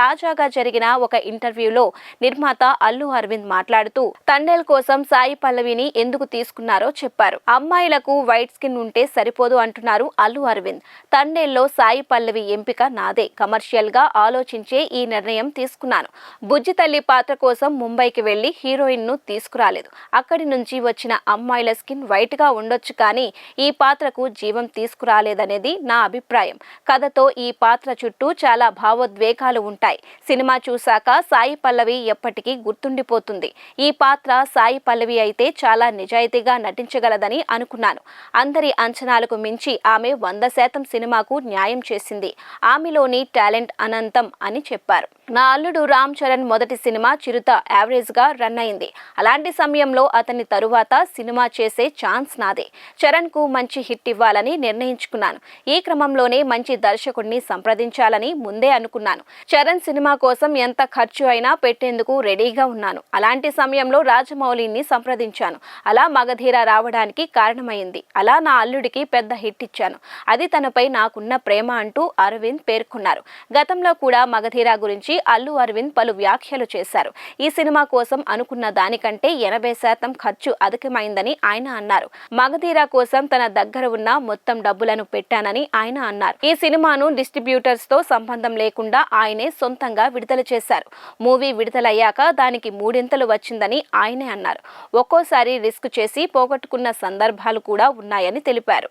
తాజాగా జరిగిన ఒక ఇంటర్వ్యూలో నిర్మాత అల్లు అరవింద్ మాట్లాడుతూ తండేల్ కోసం సాయి పల్లవిని ఎందుకు తీసుకున్నారో చెప్పారు. అమ్మాయిలకు వైట్ స్కిన్ ఉంటే సరిపోదు అంటున్నారు అల్లు అరవింద్. తండేల్లో సాయి పల్లవి ఎంపిక నాదే. కమర్షియల్గా ఆలోచించే ఈ నిర్ణయం తీసుకున్నాను. బుజ్జి తల్లి పాత్ర కోసం ముంబైకి వెళ్ళి హీరోయిన్ను తీసుకురాలేదు. అక్కడి నుంచి వచ్చిన అమ్మాయిల స్కిన్ వైట్గా ఉండొచ్చు కానీ ఈ పాత్రకు జీవం తీసుకురాలేదనేది నా అభిప్రాయం. కథతో ఈ పాత్ర చుట్టూ చాలా భావోద్వేగాలు ఉంటాయి. సినిమా చూశాక సాయి పల్లవి ఎప్పటికీ గుర్తుండిపోతుంది. ఈ పాత్ర సాయి పల్లవి అయితే చాలా నిజాయితీగా నటించగలదని అనుకున్నాను. అందరి అంచనాలకు మించి ఆమె వంద శాతం సినిమాకు న్యాయం చేసింది. ఆమెలోని టాలెంట్ అనంతం అని చెప్పారు. నా అల్లుడు రామ్ చరణ్ మొదటి సినిమా చిరుత యావరేజ్గా రన్ అయింది. అలాంటి సమయంలో అతని తరువాత సినిమా చేసే ఛాన్స్ నాదే. చరణ్కు మంచి హిట్ ఇవ్వాలని నిర్ణయించుకున్నాను. ఈ క్రమంలోనే మంచి దర్శకుడిని సంప్రదించాలని ముందే అనుకున్నాను. చరణ్ సినిమా కోసం ఎంత ఖర్చు అయినా పెట్టేందుకు రెడీగా ఉన్నాను. అలాంటి సమయంలో రాజమౌళిని సంప్రదించాను. అలా మగధీర రావడానికి కారణమైంది. అలా నా అల్లుడికి పెద్ద హిట్ ఇచ్చాను. అది తనపై నాకున్న ప్రేమ అంటూ అరవింద్ పేర్కొన్నారు. గతంలో కూడా మగధీర గురించి అల్లు అరవింద్ పలు వ్యాఖ్యలు చేశారు. ఈ సినిమా కోసం అనుకున్న దానికంటే ఎనభై శాతం ఖర్చు అధికమైందని ఆయన అన్నారు. మగధీర కోసం తన దగ్గర ఉన్న మొత్తం డబ్బులను పెట్టానని ఆయన అన్నారు. ఈ సినిమాను డిస్ట్రిబ్యూటర్స్తో సంబంధం లేకుండా ఆయనే సొంతంగా విడుదల చేశారు. మూవీ విడుదలయ్యాక దానికి మూడింతలు వచ్చిందని ఆయనే అన్నారు. ఒక్కోసారి రిస్క్ చేసి పోగొట్టుకున్న సందర్భాలు కూడా ఉన్నాయని తెలిపారు.